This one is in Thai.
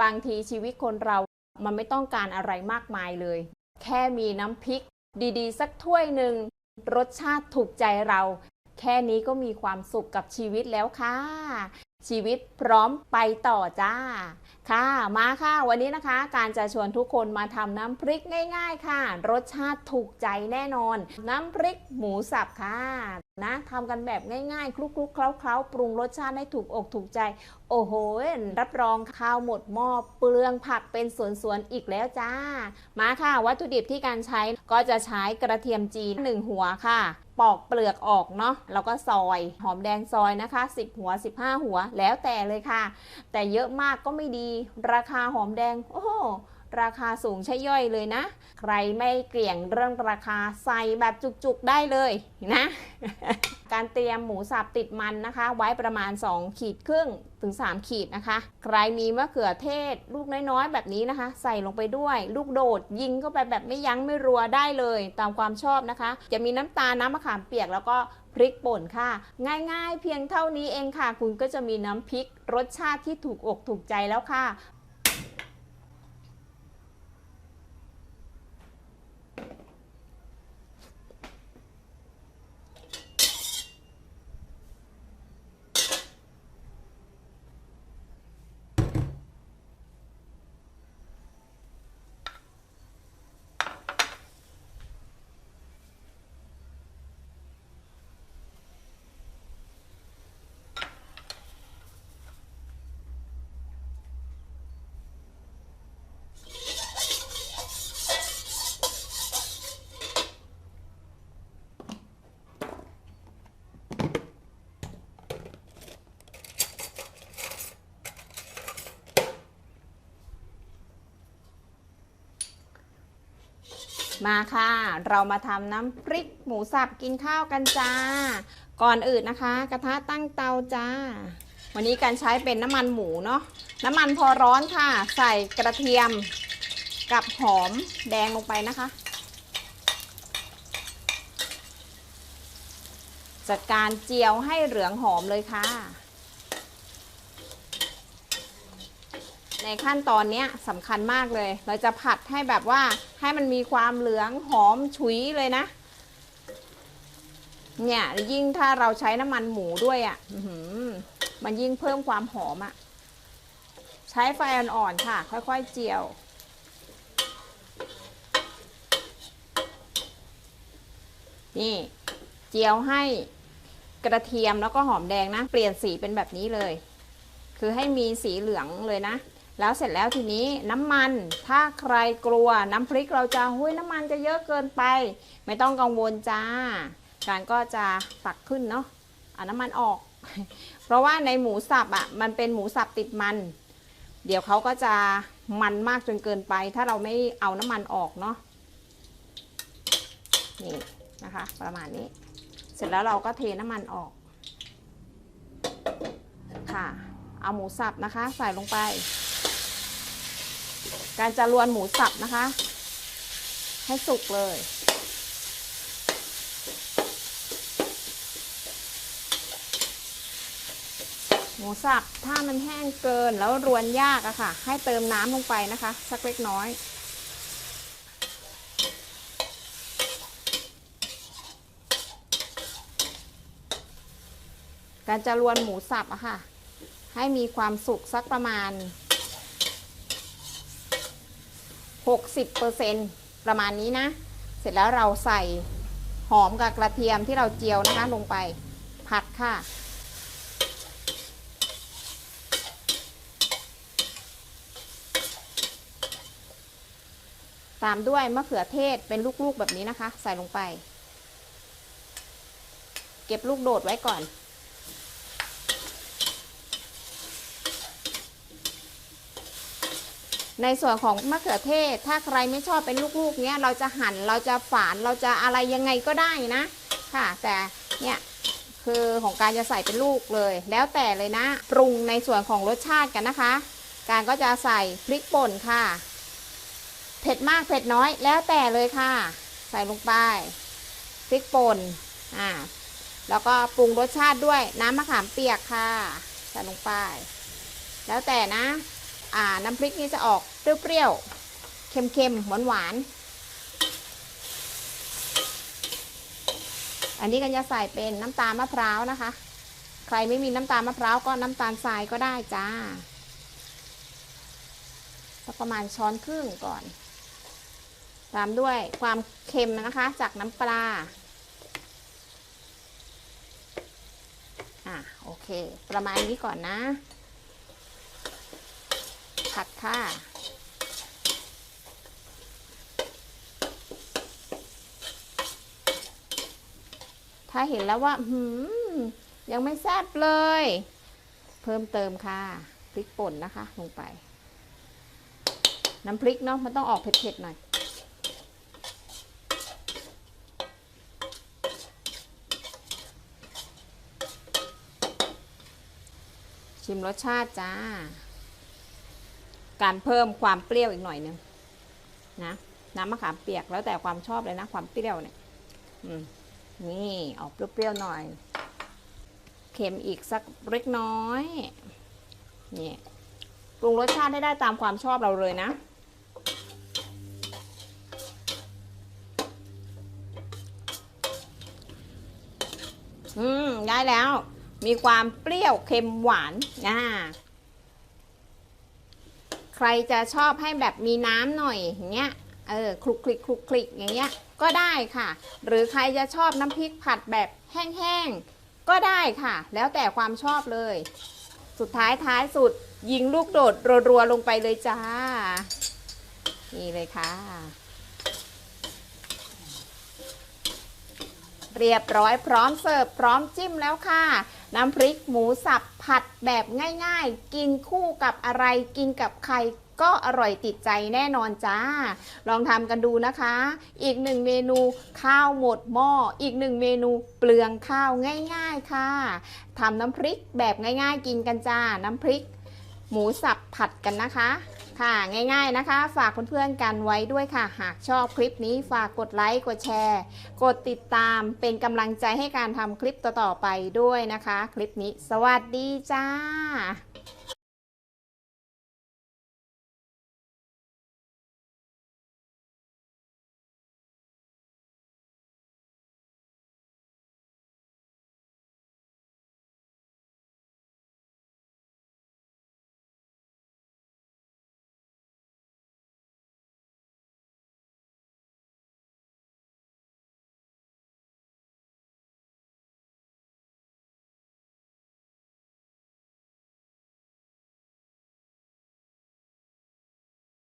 บางทีชีวิตคนเรามันไม่ต้องการอะไรมากมายเลย แค่มีน้ำพริก ดีๆ สักถ้วยหนึ่งรสชาติถูกใจเรา แค่นี้ก็มีความสุขกับชีวิตแล้วค่ะ ชีวิตพร้อมไปต่อจ้า ค่ะมาค่ะ วันนี้นะคะ การจะชวนทุกคนมาทำน้ำพริกง่าย ๆ ค่ะ รสชาติถูกใจแน่นอน น้ำพริกหมูสับค่ะนะทำกันแบบง่ายๆ คลุกๆเคล้าๆ ปรุงรสชาติให้ถูกอกถูกใจ โอ้โห รับรองข้าวหมดหม้อเปลืองผักเป็นสวนๆอีกแล้วจ้า มาค่ะ วัตถุดิบที่การใช้ก็จะใช้กระเทียมจีน1หัวค่ะปอกเปลือกออกเนาะแล้วก็ซอยหอมแดงซอยนะคะ 10 หัว 15 หัวแล้วแต่เลยค่ะ แต่เยอะมากก็ไม่ดีราคาหอมแดง โอ้โหราคาสูงใช่ย่อยเลยนะ ใครไม่เกลี่ยงเรื่องราคาใส่แบบจุกๆได้เลยนะ การเตรียมหมูสับติดมันนะคะ ไว้ประมาณ 2 ขีดครึ่งถึง 3 ขีดนะคะ ใครมีมะเขือเทศ ลูกน้อยๆ แบบนี้นะคะ ใส่ลงไปด้วย ลูกโดดยิงเข้าไปแบบไม่ยั้งไม่รัวได้เลย ตามความชอบนะคะ จะมีน้ำตาลน้ำมะขามเปียกแล้วก็พริกป่นค่ะ ง่ายๆ เพียงเท่านี้เองค่ะ คุณก็จะมีน้ำพริกรสชาติที่ถูกอกถูกใจแล้วค่ะ มาค่ะ เรามาทำน้ำพริกหมูสับกินข้าวกันจ้า ก่อนอื่นนะคะ กระทะตั้งเตาจ้า วันนี้การใช้เป็นน้ำมันหมูเนาะ น้ำมันพอร้อนค่ะ ใส่กระเทียมกับหอมแดงลงไปนะคะ จัดการเจียวให้เหลืองหอมเลยค่ะ ในขั้นตอนนี้สำคัญมากเลย เราจะผัดให้แบบว่าให้มันมีความเหลืองหอมฉุยเลยนะ เนี่ยยิ่งถ้าเราใช้น้ำมันหมูด้วยอะ่ะมันยิ่งเพิ่มความหอมอะ่ะ ใช้ไฟอ่อนๆค่ะ ค่อยๆเจียวนี่เจียวให้กระเทียมแล้วก็หอมแดงนะ เปลี่ยนสีเป็นแบบนี้เลย คือให้มีสีเหลืองเลยนะ แล้วเสร็จแล้วทีนี้น้ำมัน ถ้าใครกลัวน้ำพริกเราจะหุ้ยน้ำมันจะเยอะเกินไป ไม่ต้องกังวลจ้า การก็จะตักขึ้นเนาะเอาน้ำมันออก เพราะว่าในหมูสับอะ่ะมันเป็นหมูสับติดมัน เดี๋ยวเขาก็จะมันมากจนเกินไป ถ้าเราไม่เอาน้ำมันออกเนาะนี่นะคะ ประมาณนี้ เสร็จแล้วเราก็เทน้ำมันออกค่ะ เอาหมูสับนะคะ ใส่ลงไป การจะรวนหมูสับนะคะ ให้สุกเลย หมูสับถ้ามันแห้งเกินแล้วรวนยากอะค่ะ ให้เติมน้ำลงไปนะคะ สักเล็กน้อยการจะรวนหมูสับอะค่ะ ให้มีความสุกสักประมาณ 60%ประมาณนี้นะ เสร็จแล้วเราใส่หอมกับกระเทียมที่เราเจียวนะคะลงไปผัดค่ะ ตามด้วยมะเขือเทศเป็นลูกๆแบบนี้นะคะ ใส่ลงไป เก็บลูกโดดไว้ก่อน ในส่วนของมะเขือเทศ ถ้าใครไม่ชอบเป็นลูกๆ เนี้ยเราจะหั่นเราจะฝานเราจะอะไรยังไงก็ได้นะ ค่ะ แต่เนี่ยคือของการจะใส่เป็นลูกเลย แล้วแต่เลยนะ ปรุงในส่วนของรสชาติกันนะคะ การก็จะใส่พริกป่นค่ะ เผ็ดมากเผ็ดน้อยแล้วแต่เลยค่ะ ใส่ลงไปพริกป่นอ่าแล้วก็ปรุงรสชาติด้วยน้ำมะขามเปียกค่ะใส่ลงไป แล้วแต่นะ อ่าน้ำพริกนี่จะออกเปรี้ยวๆ เค็มๆ หวานๆอันนี้ก็จะใส่เป็นน้ำตาลมะพร้าวนะคะ ใครไม่มีน้ำตาลมะพร้าวก็น้ำตาลทรายก็ได้จ้าสักประมาณช้อนครึ่งก่อน ตามด้วยความเค็มนะคะ จากน้ำปลา อะโอเค ประมาณนี้ก่อนนะ ผัดค่ะ ถ้าเห็นแล้วว่าหืมยังไม่แซ่บเลย เพิ่มเติมค่ะพริกป่นนะคะลงไป น้ำพริกเนาะมันต้องออกเผ็ดๆหน่อยชิมรสชาติจ้า การเพิ่มความเปรี้ยวอีกหน่อยหนึงนะน้ำมะขามเปียกแล้วแต่ความชอบเลยนะ ความเปรี้ยวเนี่ยนี่ออกเปรี้ยวๆหน่อย เค็มอีกสักเล็กน้อยนี่ปรุงรสชาติให้ได้ตามความชอบเราเลยนะอืมได้แล้ว มีความเปรี้ยวเค็มหวานอ่า ใครจะชอบให้แบบมีน้ำหน่อยอย่างเงี้ยเออคลุกคลิกคลุกคลิกอย่างเงี้ยก็ได้ค่ะ หรือใครจะชอบน้ำพริกผัดแบบแห้งๆก็ได้ค่ะ แล้วแต่ความชอบเลย สุดท้ายท้ายสุดยิงลูกโดดรัวๆลงไปเลยจ้า นี่เลยค่ะ เรียบร้อยพร้อมเสิร์ฟพร้อมจิ้มแล้วค่ะ น้ำพริกหมูสับ ผัดแบบง่ายๆ กินคู่กับอะไรกินกับใครก็อร่อยติดใจแน่นอนจ้า ลองทำกันดูนะคะ อีกหนึ่งเมนูข้าวหมดหม้อ อีกหนึ่งเมนูเปลืองข้าวง่าย ๆค่ะทำน้ำพริกแบบง่าย ๆ กินกันจ้า น้ำพริก หมูสับผัดกันนะคะ ค่ะง่ายๆนะคะ ฝากเพื่อนๆกันไว้ด้วยค่ะ หากชอบคลิปนี้ฝากกดไลค์กดแชร์ กดติดตามเป็นกำลังใจให้การทำคลิปต่อๆไปด้วยนะคะ คลิปนี้ สวัสดีจ้า